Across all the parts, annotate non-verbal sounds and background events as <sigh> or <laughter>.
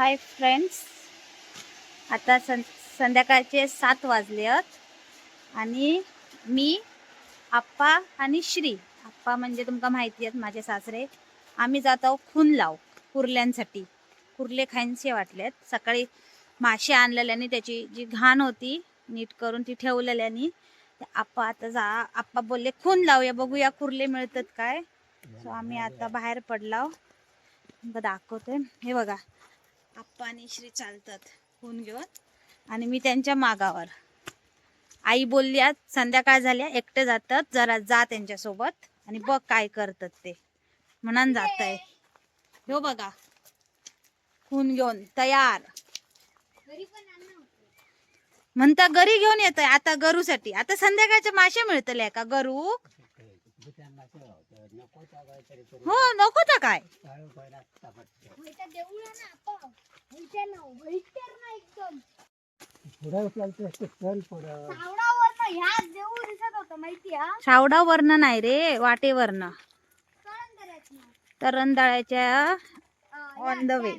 Hi friends. आता सं संध्याकाळचे सात वाजले आहेत. आणि मी आप्पा आणि श्री. आप्पा म्हणजे तुमका माहिती आहेत माझे सासरे. आम्ही जात आहोत खून लाव कुर्ल्यांसाठी. कुर्ले खायचे वाटलेत सकाळी मासे आणलेल्यानी त्याची जी घाण होती नीट करून ती ठेवलेल्यानी आप्पा आता जा आप्पा बोलले खून लावूया बघूया कुर्ले मिळतात काय. सो आम्ही आता बाहेर पडलाव तुमका दाखवते. हे बघा. आप्पा आणि श्री चालतात खून घेऊन. आणि मी त्यांच्या मागावर. आई बोलली आज संध्याकाळ झाल्या एकटे जातात जरा जा त्यांच्यासोबत आणि बघ काय करतात ते. म्हणून जात आहे हो बघा. खून घेऊन तयार. म्हणता गरी घेऊन येतोय आता गरूसाठी. आता संध्याकाळचे मासे मिळतले का गरू? हो नको तर काय? सावडा वर्ण नाही रे वाटेवरनं. तरंदाळ्याच्या ऑन द वे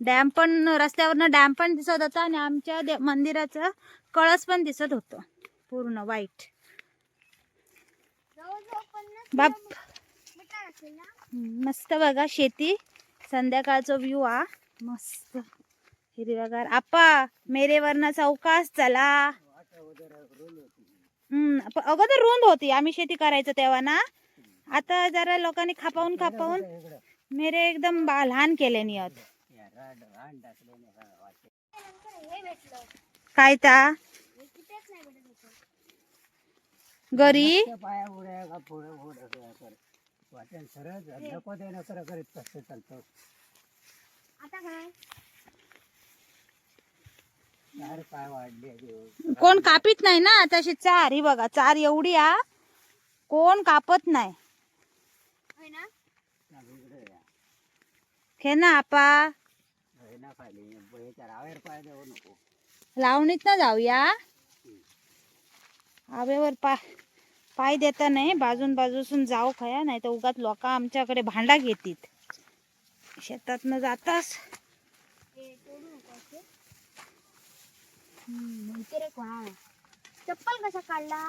डॅम पण रस्त्यावरनं डॅम पण दिसत होता आणि आमच्या मंदिराचं कळस पण दिसत होतं. पूर्ण वाईट बाप. मस्त बघा शेती. संध्याकाळचा व्ह्यू हा. मस्त. हिरव्यागार आपा मेरे वरना चौकास चला. हम्म अगोदर रुंद होती. आम्ही शेती करायचो तेव्हा ना. आता जरा लोकांनी खापावून खापावून मेरे एकदम बा लहान केले नियत. काय ता घरी कोण कापित नाही ना तशी चार ही बघा चार एवढी हा कोण कापत नाही. खे ना? आपा. लावणीत ना जाऊया. आवेवर पाय. पाय देता नाही बाजून बाजूसून जाऊ खया नाही तर उगाच लोक आमच्याकडे भांडा घेतील शेतात न जातास? चप्पल कसा काढला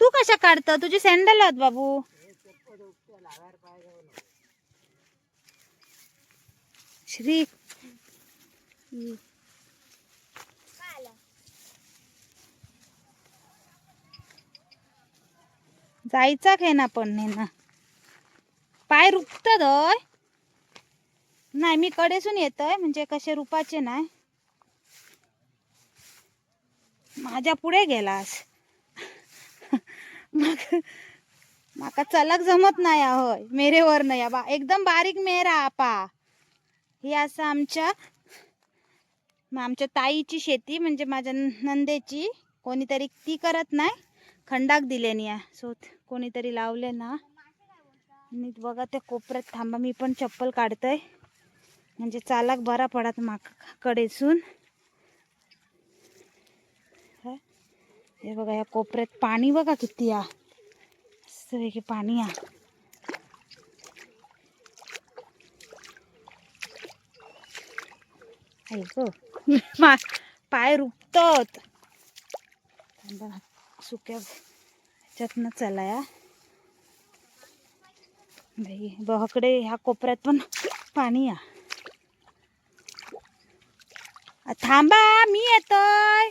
तू कशा काढत? तुझी सँडल आहेत बाबू. श्री जायचा काय ना पण नाही ना. पाय रुपतात होय. नाही मी कडेसून येतोय म्हणजे कसे रुपाचे नाही. माझ्या पुढे गेलास. मग माका चलक जमत नाही होय मेरेवर नाही बा एकदम बारीक मेरा आपा. ही असं आमच्या मग आमच्या ताईची शेती म्हणजे माझ्या नंदेची कोणीतरी ती करत नाही. खंडाक दिले या सो कोणीतरी लावले ना. नीट बघा त्या कोपऱ्यात थांबा. मी पण चप्पल काढतंय. म्हणजे चालक बरा पडत माकडेसून हे? बघा या कोपऱ्यात पाणी बघा किती या की पाणी या <laughs> मा पाय रुपतात सुक्या ह्याच्यातनं चला या बाई बहकडे ह्या कोपऱ्यात पण पाणी या. थांबा मी येतोय.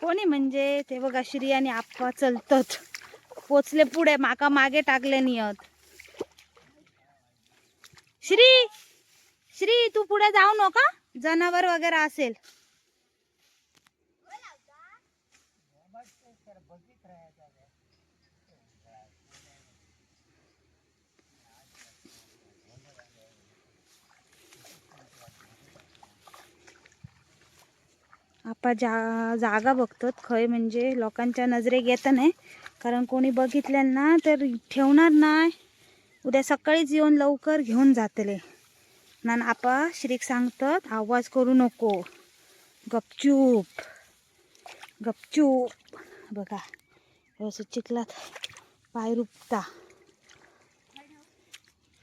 कोणी म्हणजे? ते बघा श्री आणि आप्पा चलतत. पोचले पुढे माका मागे टाकले नियत. श्री श्री तू पुढे जाऊ नका. जनावर वगैरे असेल. आपा जा जागा बघतात. खय म्हणजे लोकांच्या नजरेक येतं नाही. कारण कोणी बघितलं ना तर ठेवणार नाही. उद्या सकाळीच येऊन लवकर घेऊन जातले. ना आपा श्रीक सांगतात आवाज करू नको. गपचूप. गपचूप. बघा. व्यवस्थित चिखलात पाय रुपता.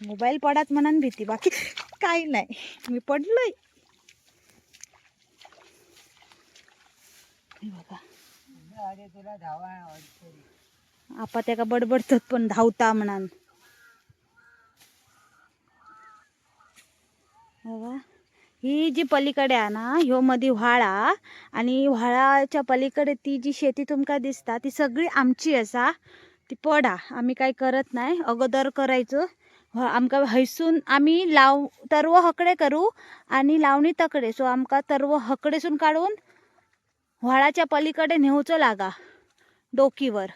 मोबाईल पडात म्हणून भीती. बाकी काही नाही. मी पडलोय. हे बघा. आपा त्याका बडबडतात पण धावता म्हणान. बघा. ही जी पलीकडे आहे ना ह्यो मध्ये व्हाळा आणि व्हाळाच्या पलीकडे ती जी शेती तुमका दिसता ती सगळी आमची असा. ती पडा. आम्ही काय करत नाही. अगोदर करायचो. आमका हैसून आम्ही लाव तरव हकडे करू आणि लावणी तकडे. सो आमका तरव हकडेसून काढून व्हाळाच्या पलीकडे नेऊचो लागा डोकीवर.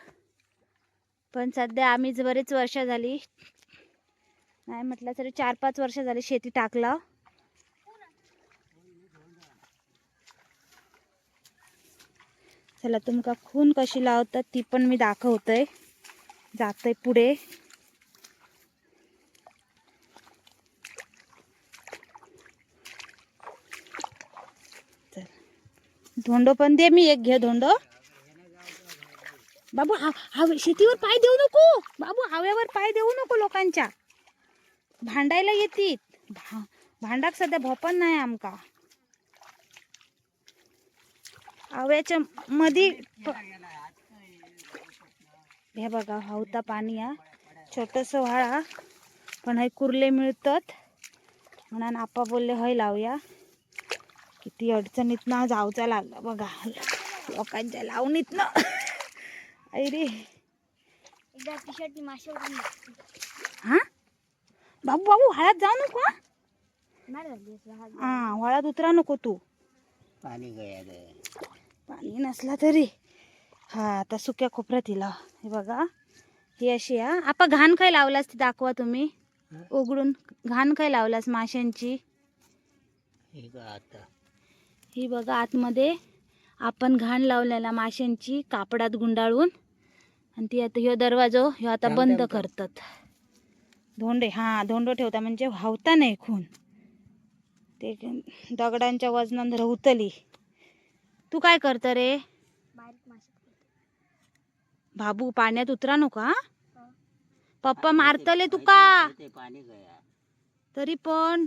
पण सध्या आम्हीच बरेच वर्ष झाली नाही म्हटलं तरी चार पाच वर्ष झाली शेती टाकला. चला तुमका खून कशी लावतात ती पण मी दाखवतोय. जातोय पुढे. धोंडो पण दे मी एक घे धोंडो. बाबू हा शेतीवर पाय देऊ नको. बाबू हव्यावर पाय देऊ नको लोकांच्या. भांडायला येतील. भा भांडाक सध्या भोपन नाही आमका. आव्याच्या मधी हे बघा हवता पाणी हा. छोटस व्हाळा. पण हे कुर्ले मिळतात. म्हणून आपा बोलले हय लावूया. किती अडचणीत ना जाऊचा लागला बघा. लोकांच्या लावणीत ना. रे. हा? बाबू बाबू व्हाळात जाऊ नको हा? हा. हा व्हाळात उतरा नको तू. पाणी गया पाणी नसला तरी. हा आता सुक्या खोपऱ्यात इला हे बघा. ही अशी हा. आपा घाण काय लावलास ती दाखवा तुम्ही. उघडून. घाण काय लावलास माशांची? हे आता. ही बघा आतमध्ये आपण घाण लावलेला माशांची कापडात गुंडाळून. आणि ती आता ह्यो दरवाजो ह्यो आता बंद. करतात. धोंडे हा धोंडो ठेवता म्हणजे व्हावता नाही खून. ते दगडांच्या वजनान रवतली. तू काय करत रे? बाबू पाण्यात उतरा नका. पप्पा मारतले तुका. ते पाणी गया तरी पण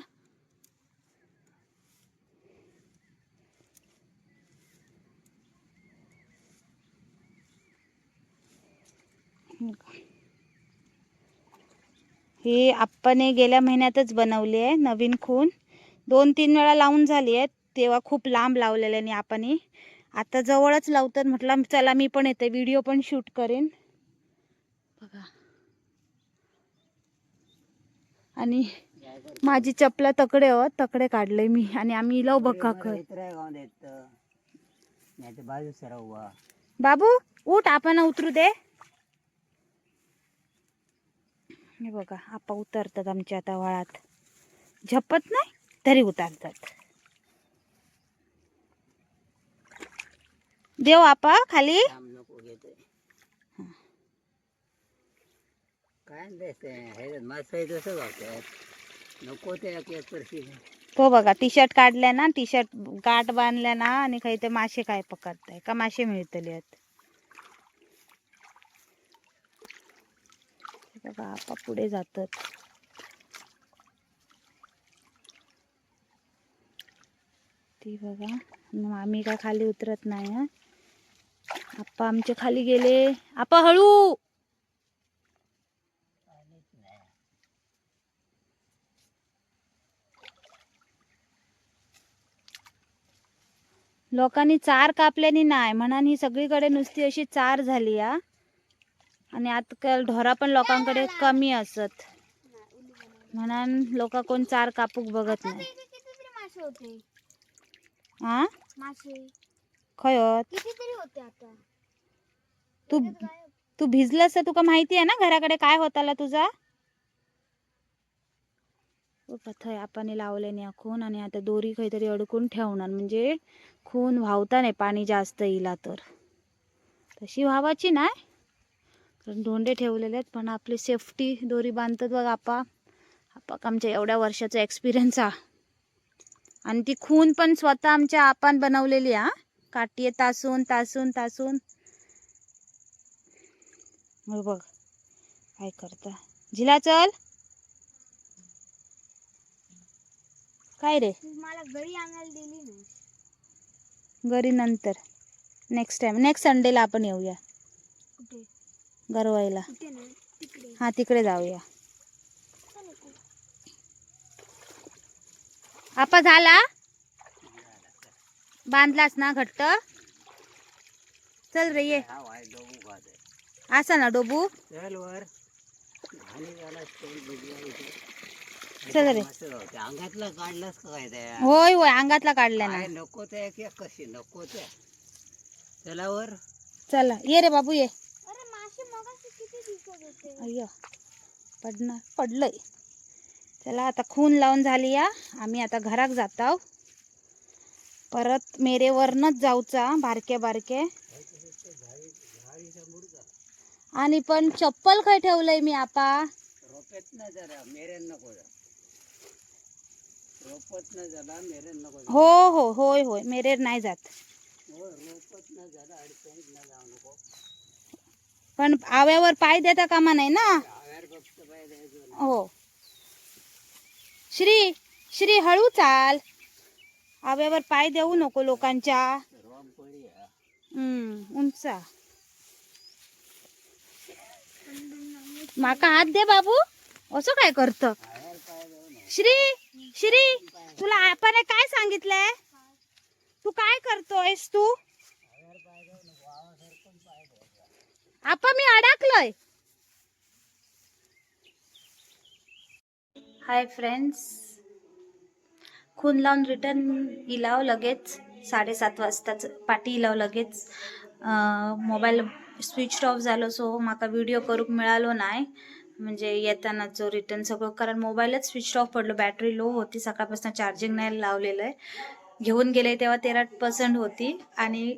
ही आप्पाने गेल्या महिन्यातच बनवली आहे नवीन खून. दोन तीन वेळा लावून झाली आहे तेव्हा खूप लांब लावलेल्याने आपाने आता जवळच लावतात म्हटलं चला मी पण येते व्हिडिओ पण शूट करेन. बघा. आणि माझी चपला तकडे हो तकडे काढले मी. आणि आम्ही लव बघा बाबू उठ आपण उतरू दे. हे बघा आपा उतरतात आमच्या आता वळात. झपत नाही तरी उतरतात. देव आपा खाली. हे बघा टी शर्ट काढल्या ना टी शर्ट गाठ बांधल्या ना आणि काही ते मासे काय पकडताय? का मासे मिळतले आहेत? बघा आपा पुढे जातात. ती बघा मग आम्ही काय खाली उतरत नाही हा? आप्पा आमचे खाली गेले. आपा हळू! लोकांनी चार कापल्याने नाही म्हणा ही सगळीकडे नुसती अशी चार झाली या आणि आजकाल ढोरा पण लोकांकडे कमी असत. म्हणून लोक कोण चार कापूक बघत नाही. हा खय तू तू भिजलंस तुका माहिती आहे ना घराकडे काय होताला तुझा? थंय आपण लावले नाही खून आणि आता दोरी काहीतरी अडकून ठेवणार. म्हणजे खून व्हावता नाही पाणी जास्त येईला तर. तशी व्हावाची नाही? कारण धोंडे ठेवलेले आहेत पण आपली सेफ्टी दोरी बांधतात बघ आपा. आपाक आमच्या एवढ्या वर्षाचा एक्सपिरियन्स हा. आणि ती खून पण स्वतः आमच्या आपण बनवलेली हा. काठी तासून तासून तासून. हो बघ काय करता? झिला चल. काय रे? मला घरी आणायला दिली नाही. घरी नंतर. नेक्स्ट टाइम नेक्स्ट संडेला आपण येऊया. गरवायला. हा तिकडे जाऊया? आपा झाला? बांधलास ना घट्ट? चल रे ये. हा असा ना डोबू? चल रे. अंगातलं काढलंस काय होय होय अंगातला काढलाय ना. नको ते कशी नको ते चला वर. चला ये रे बाबू ये अरे मासे मगाशी किती दिसत होते अय्यो पडणार पडलंय. चला आता खून लावून झाली या. आम्ही आता घराक जाताव परत मेरेवरनच जाऊचा बारके बारके. आणि पण चप्पल खय ठेवलंय मी आपा रोपेत न जरा मेरेन नको जा रोपत न जरा मेरेन नको जा. हो हो होय होय मेरेर नाही जात हो रोपत न जरा अडचणीत न जाऊ नको पण आव्यावर पाय देता कामा नाही ना. हो. श्री श्री हळू चाल. आव्यावर पाय देऊ नको लोकांच्या. उंचा. माका हात दे बाबू. असं काय करत. श्री श्री तुला आपण काय सांगितलंय? तू काय करतोयस तू? आपा मी अडकलोय. हाय फ्रेंड्स खून लावून रिटर्न इलाव लगेच. साडेसात वाजताच पाटी इलाव लगेच. मोबाईल स्विच ऑफ झालो सो म्हाका व्हिडिओ करूक मिळालो नाही म्हणजे येतानाचो रिटर्न सगळं कारण मोबाईलच स्विच ऑफ पडलो. बॅटरी लो होती सकाळपासून चार्जिंग नाही लावलेलं आहे घेऊन गेले तेव्हा तेरा पर्सेंट होती. आणि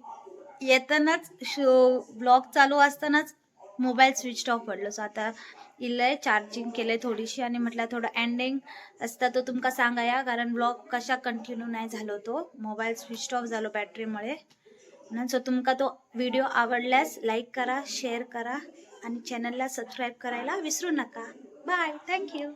येतानाच शो ब्लॉग चालू असतानाच मोबाईल स्विच ऑफ पडलो. सो आता इलंय चार्जिंग केलंय थोडीशी आणि म्हटलं थोडं एंडिंग असता तो तुमका सांगाया कारण ब्लॉग कशा कंटिन्यू नाही झालो तो. मोबाईल स्विच ऑफ झालो बॅटरीमुळे म्हणून सो तुमका तो व्हिडिओ आवडल्यास लाईक करा शेअर करा आणि चॅनलला सबस्क्राईब करायला विसरू नका. Bye thank you